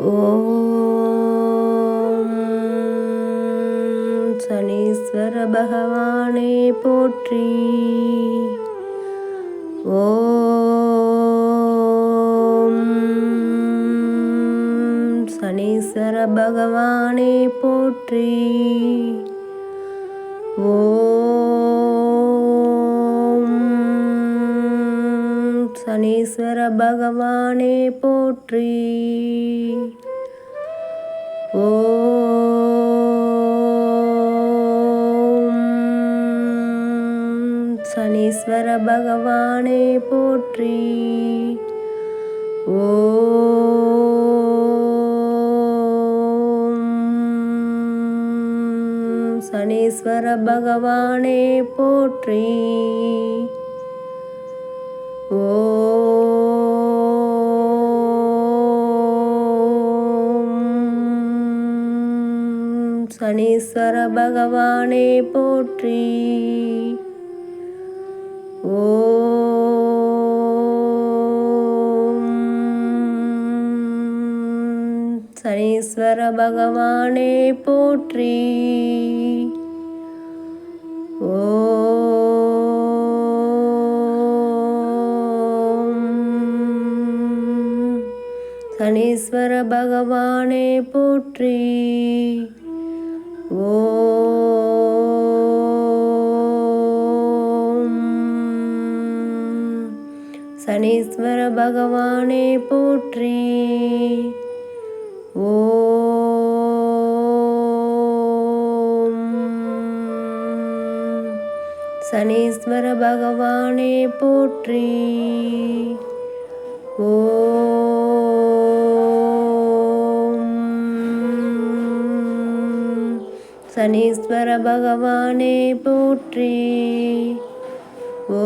ஓம் சனீஸ்வர பகவானே போற்றி. ஓம் சனீஸ்வர பகவானே போற்றி. ஓ சனீஸ்வர பகவானே போற்றி. ஓ சனீஸ்வர பகவானே போற்றி. ஓ சனீஸ்வர பகவானே போற்றி. ஓ சனீஸ்வர பகவானே போற்றி. ஓம். சனீஸ்வர பகவானே போற்றி. ஓ சனீஸ்வர பகவானே போற்றி. ஓம். சனீஸ்வர பகவானே போற்றி. ஓம். சனீஸ்வர பகவானே போற்றி. ஓ சனீஸ்வர பகவானே போற்றி. ஓ